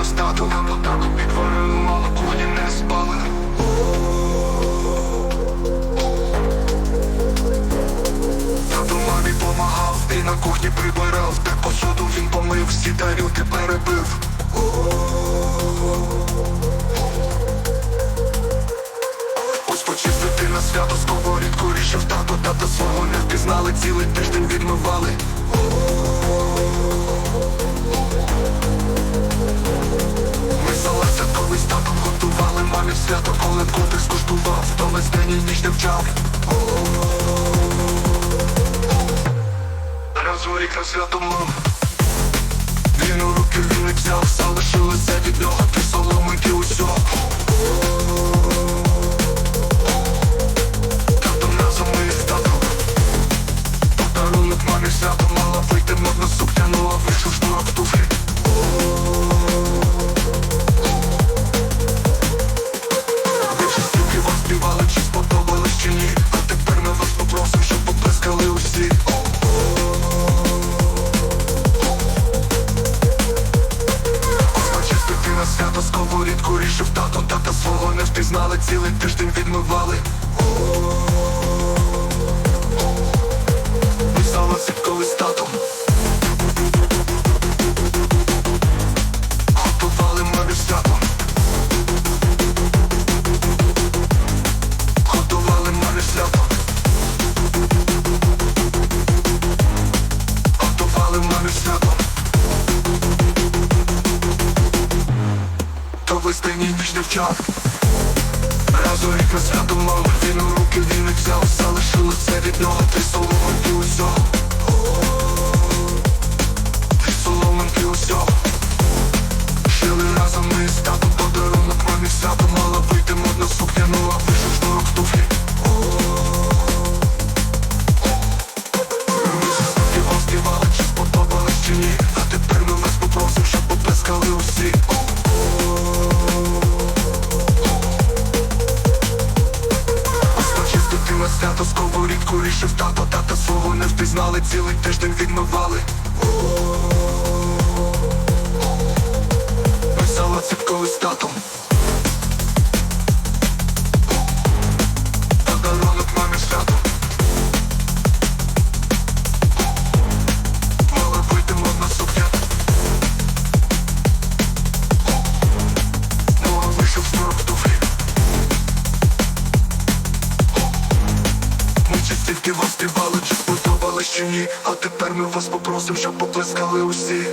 нас тато нам отак відварили мало коні не спали. Тато мамі помагав і на кухні прибирав. Та посуду він помив, всі тарілки перебив. Ось почистити на свято сковорідку рішив тато Тата свого не впізнали, цілий тиждень відмивали. Ми коли котик скуштував То весь день і ніч не вчав. Раз у рік на свято мав Він у руки він не взяв залишилися від нього Ти соломинки усього не цілий тиждень відмивали. Писала сітковий з татом Готували мамі свято Готували мамі свято Готували мамі свято То вчав Разу на мав Він руки він не взяв Залишилося від нього Три соломинки усього. Три соломинки усього. Разом ми з татом Подарунок мамі Мала вийти модна сукня Ну а вийшов шнурок туфлі. Ми співали Чи сподобались чи ні. А тепер ми вас попросимо Щоб поплескали усі свято сковорідку рішив тато Тата свого не впізнали, цілий тиждень відмивали. Писала ціпковий з татом частівки вам співали, чи сподобались чи ні? А тепер ми вас попросимо, щоб поплескали усі